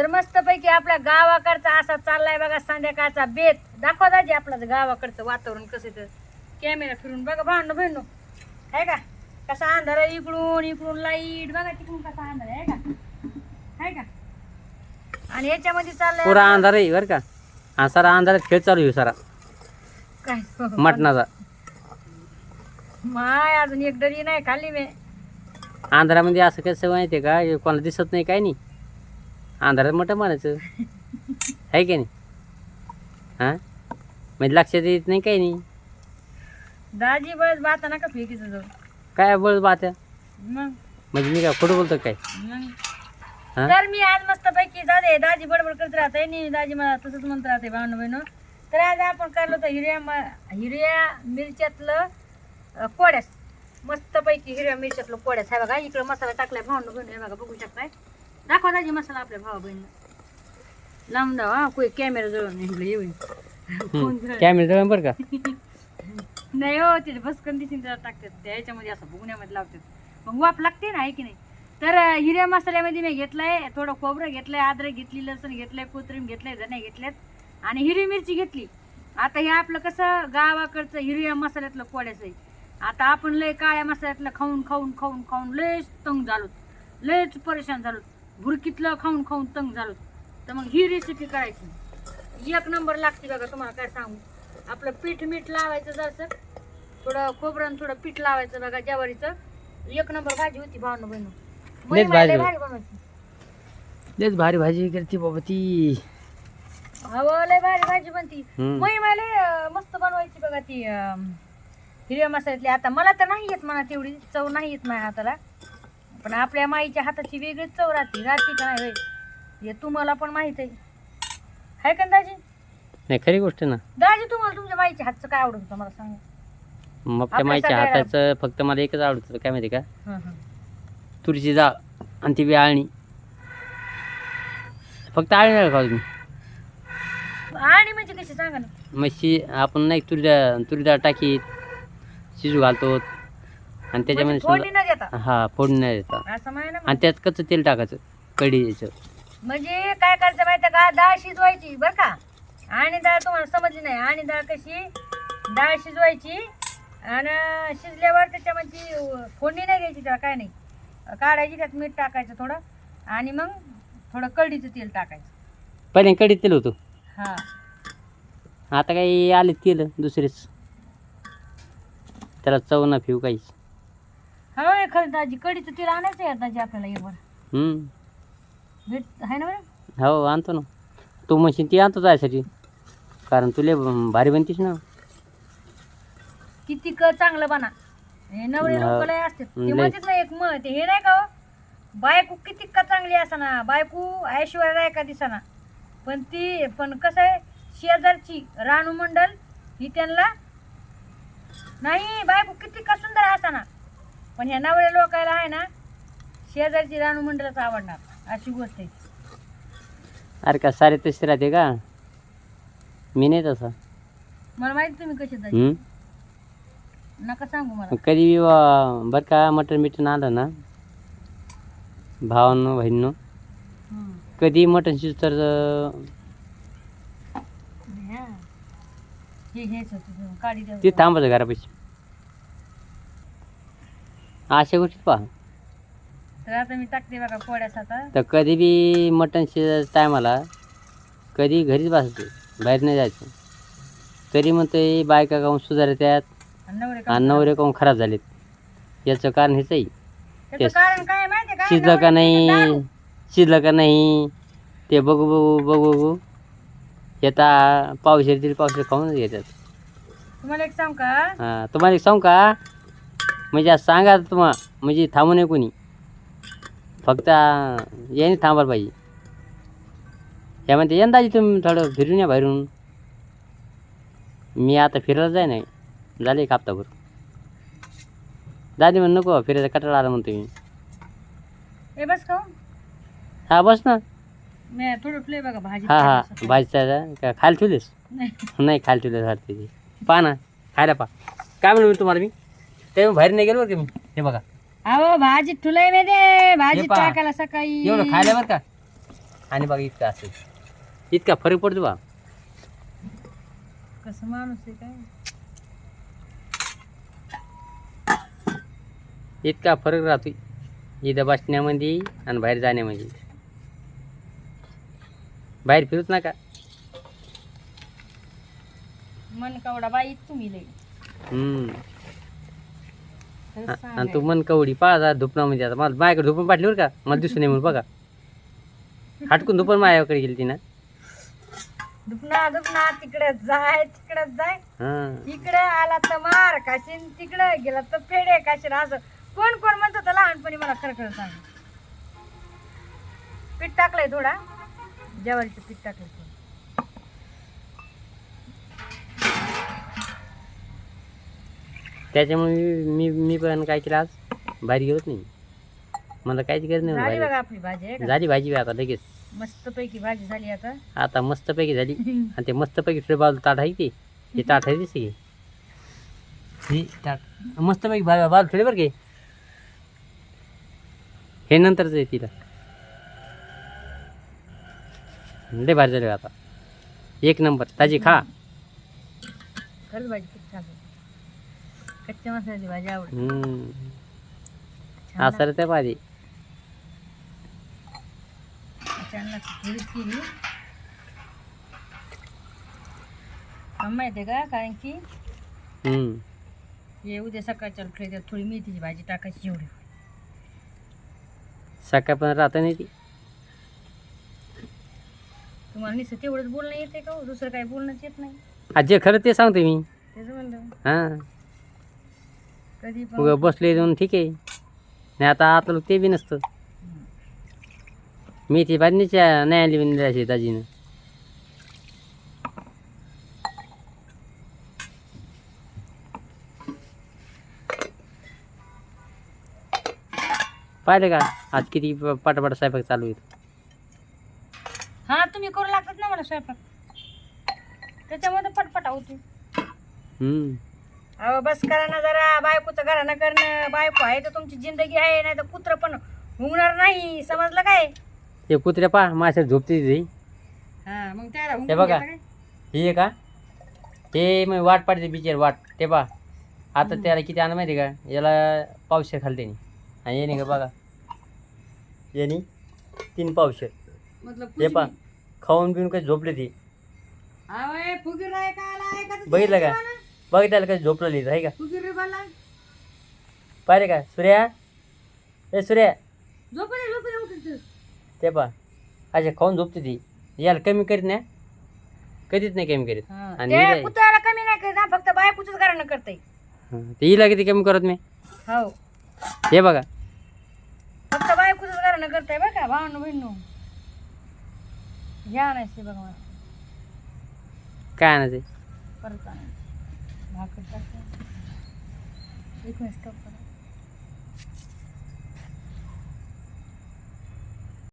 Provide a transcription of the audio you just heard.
तर मस्तपैकी आपल्या गावाकडचा असा चाललाय बघा संध्याकाळचा बेत. दाखवा दाजी आपलं गावाकडचं वातावरण कसं तर कॅमेरा फिरून बघा भांडण बहिणू आहे का? कसा अंधार आहे इकडून इकडून लाइट बघा तिकडून कसा अंधार आहे का? आहे का? आणि याच्यामध्ये चाललंय पुरा अंधार आहे बरं का? हा सारा अंधारात खेळ चालू आहे सारा. काय? मटणाचा. माय अजून एक डरी नाही खाल्ली मी. अंधारामध्ये असं कसं माहिती आहे का? हे कोणाला दिसत नाही काय नाही. अंधारात मटण म्हणायचं आहे की नाही? हां? म्हणजे लक्षात येत नाही काही नाही. दाजी बस बाता नका फेकीचं जाऊ. काय बळ बात्या मग. म्हणजे मी काय खोटं बोलतो काय? मग. हा? तर मी आज मस्त पैकी दादे दाजी बडबड करत राहते नेहमी दाजी मला तसंच म्हणत राहते भावनं बहिण. तर आज आपण काढलो होतं हिरव्या म- हिरव्या मिरच्यातलं अं, कोड्यास. मस्त पैकी हिरव्या मिरच्यातलं कोड्यास. आहे बघा इकडं मसाला टाकलाय भावनं बहिण. हे बघा बघू शकताय. दाखवा दाजी मसाला आपल्या भावा बहिणीला लावून द्या हा कोई कॅमेरा जवळ इकडे येऊन. फोन जवळ. कॅमेरा जवळ बरं का? नाही हो ते भस्कन दिसून त्याला टाकतात त्या ह्याच्यामध्ये असं बुगण्यामध्ये लावतात. मग वाफ लागते ना आहे की नाही? तर अं, हिरव्या मसाल्यामध्ये मी घेतलंय थोडं खोबरं घेतलंय अद्रक घेतली लसण घेतलंय कोथिंबीर घेतलंय धने घेतल्यात आणि हिरवी मिरची घेतली. आता हे आपलं कसं गावाकडचं हिरव्या मसाल्यातलं कोड्याचं आहे. आता आपण लय काळ्या मसाल्यातलं खाऊन खाऊन खाऊन खाऊन लयच तंग झालो लयच परेशान झालो भुरकीतलं खाऊन खाऊन तंग झालो तर मग ही रेसिपी करायची. एक नंबर लागते बघा तुम्हाला काय सांगू. आपलं पीठ मीठ लावायचं जरासं. थोडं खोबरं थोडं पीठ लावायचं बघा ज्वारीचं. एक नंबर भाजी होती भावनं बहिण. भारी बनवायची. लयच भारी भाजी करते बाबा ती. हो लय भारी भाजी बनती. हम्म. महिमाले मस्त बनवायची बघा ती हिरव्या मसाल्यातली. आता मला तर नाही येत म्हणा तेवढी. चव नाही येत माझ्या हाताला. पण आपल्या माईच्या हाताची वेगळीच चव राहते. राहते का नाही होय? हे तुम्हाला पण माहीत आहे. हाय का दाजी? नाही खरी गोष्ट ना. दाजी तुम्हाला तुमच्या माईच्या हातचं काय आवडत होतं मला सांगा. मग त्या आपल्या माईच्या सगळ्या- हाताचं फक्त मला एकच आवडत होतं काय माहिती का? हं, हं. तुरीची डाळ आणि ती आळणी. फक्त आळणी डाळ खाऊ तुम्ही. आणि म्हणजे कशी? सांगा ना. मग शि आपण नाही तुरी डाळ तुरी डाळ टाकीत शिजू घालतो आणि त्याच्यामध्ये म्हणजे फोडणी समजा न देता? हा फोडणी नाही देतात असं ना आणि त्यात कच्चं तेल टाकायचं? कढीचं म्हणजे काय करायचं माहिती का? डाळ शिजवायची बरं का? आणि डाळ तुम्हाला समजली नाही. आणि डाळ कशी? डाळ शिजवायची आणि शिजल्यावर त्याच्यामध्ये अं, फोडणी नाही द्यायची त्याला काय नाही. काढायची त्यात मीठ टाकायचं थोडं आणि मग थोडं कढीचं तेल टाकायचं. पहिले कढीत तेल होतं. हा. आता काही आले तेल दुसरेच. त्याला चव ना फिव काहीच हो हे खरं दाजी कढीचं तेल आणायचं आहे दाजी आपल्याला हम्म. भेट आहे ना बरं? हो आणतो ना. तू मशीन ती आणतो जायसाठी. कारण तुले भारी बनतीस ना. किती क चांगलं बना. हे नवरे हा. लोक लय असते ते लय. म्हणतात ना एक मग ते हे नाही का हो? बायको किती का चांगली असाना. बायको ऐश्वर्या राय का दिसाना. पण ती पण कसं आहे शेजारची रानू मंडल ही त्यांना नाही बायको किती का सुंदर असाना. पण ह्या नवऱ्या लोकायला आहे ना शेजारची रानू मंडलच आवडणार अशी गोष्ट आहे अरे का सारे तसे राहते का मी नाही तसा मला माहिती तुम्ही जायची हम्म? नका सांगू मला कधी बी वा- बरं का मटण बिटन आलं ना भावानं बहिणीनं हम्म. कधी मटण शिज तर अं, हा. हे घ्यायचं होतं काढी द्यायचं ते थांबायचं घरापाशी अशा गोष्टी पहा. तर आता मी टाकते बघा पोळ्यास आता. तर कधी बी मटण शिजायचं टायमाला कधी घरीच बसायचं बाहेर नाही जायचं. तरी म्हणते बायका काहून सुधारत्यात आणि नवरे आणि नवरे काहून खराब झालेत? याचं कारण हेच आहे. त्याचं तेच. कारण काय माहितीये का? शिजलं का नाही? दारू. शिजलं का नाही? ते बघू बघू बघू बघू. येता पावशेर तरी पावशेर खाऊनच येतात तुम्हाला एक सांग का? हां तुम्हाला एक सांगू का? म्हणजे आज सांगा तुम्हा म्हणजे थांबू नये कोणी. फक्त याने थांबायला पाहिजे या म्हणते यंदाची तुम्ही थोडं फिरून या बाहेरून. मी आता फिरायला जाय नाही. झाले एक हप्ताभर. दादी म्हण नको फिरायचा कटाळा आला म्हणतो मी. हे बस खाऊ हा? बस ना. मी थोडं ठुले बघा भाजी हा हा. भाजीचा का खायला ठेवलेस? नाही. खायला ठेवलेस वाटते ती. पहा ना खायला पहा काय म्हणू मी तुम्हाला मी? ते बाहेर नाही गेलो बरं का मी? हे बघा. अहो भाजी ठुलय मी दे भाजी पहा. टाकायला सकाळी. एवढं खायला बरं का? आणि बघा इतका असं. इतका फरक पडतो बा. कसं माणूस आहे काय? इतका फरक राहतो इथं बसण्यामध्ये आणि बाहेर जाण्यामध्ये. बाहेर फिरूच नका. मन कवडा बाई तुम्ही हम्म. आणि तू. मन कवडी पाहा धुपणामध्ये आता. मला माझ्याकडे धुपण पाटली बरं का. मला दिसून म्हणून बघा. हटकून धुपण माझ्याकडे गेली ती ना दुपणा दुपणा तिकडे जाय तिकडे जाय. इकडे आला तर मार काशीन तिकडे गेला तर फेडे काशीन. असं कोण कोण म्हणत होतं लहानपणी मला खरं खरं सांग. पीठ टाकलंय थोडा. ज्वारीचं पीठ टाकलंय. त्याच्यामुळे मी मी मी पण काय केलं आज? बाहेर गेलोच नाही. मला काहीच गरज नाही झाली बाहेर आपली भाजी आहे का? झाली भाजी आता लगेच. मस्त पैकी भाजी झाली आता. आता मस्तपैकी झाली. आणि ते मस्तपैकी थोडे बाजू ताट आहे ते हे ताट आहे दिसते ही ताट. मस्तपैकी बा बाजू थोडे बरं के हे? नंतरच आहे तिला. लय भारी झाली आता. एक नंबर. ताजी खा. खरंच भाजी खूप छान झाली. कच्च्या मसाल्याची भाजी आवडते. हम्म. असं त्या भाजी. लागते. थोडीच केली. का माहिती आहे का? कारण की हम्म. हे उद्या सकाळच्या उठले त्यात थोडी मेथीची भाजी टाकायची एवढी. सकाळ पण राहतं नाही ती. तुम्हाला नुसतं तेवढंच बोलणं येते का हो? दुसरं काही बोलणंच येत नाही. आज जे खरं ते सांगतो मी. त्याचं म्हणलं. हां. कधी पण. उगा बसले जाऊन ठीक आहे. नाही आता आता लोक ते बी नसतं. मी ती बाजणीच्या नाही आली म्हणजे अशी दाजीनं. पाहिलं का? आज किती प- पटापट स्वयंपाक चालू आहे. हा तुम्ही करू लागतात ना मला स्वयंपाक. त्याच्यामध्ये पटपटा होती हम्म. अहो बस करा ना जरा. बायकोचं घरानं करणं. बायको आहे तर तुमची जिंदगी आहे नाही तर कुत्र पण हुंगणार नाही. समजलं काय? ते कुत्र्या पा माझ्या झोपते हा मग त्याला हे हुंगून बघा. घेता काय? हे आहे का? ते मग वाट पाडते बिचार वाट. ते पा आता त्याला किती आणा माहिती आहे का? याला पावशे खालते आणि येणे का बघा. येणे तीन पावशे मतलब हे पा खाऊन पिऊन काही झोपले ती. अहो, ए, फुगीर आहे का? आला आहे का तुझ्या बघितलं का? बघ त्याला काही झोपलेली आहे का? फुगीर रे बाला. पाहिजे का? सूर्या? ए सूर्या. झोपू झोपू तू. पा अच्छा खाऊन झोपते ती. याला कमी करीत नाही. कधीच नाही कमी करीत. आणि ते हिला- कुत्र्याला कमी नाही करत हा, फक्त बायकोच घरानं करते हं, ते हिला किती कमी करत मी? हो. हे बघा. फक्त बायकोच घरानं करताय बरं का भावनो बहिणू घ्या आणायचे बघा. मला काय आणायचं परत आणायचं. भाकर टाकून एक मिनिट स्टॉप करा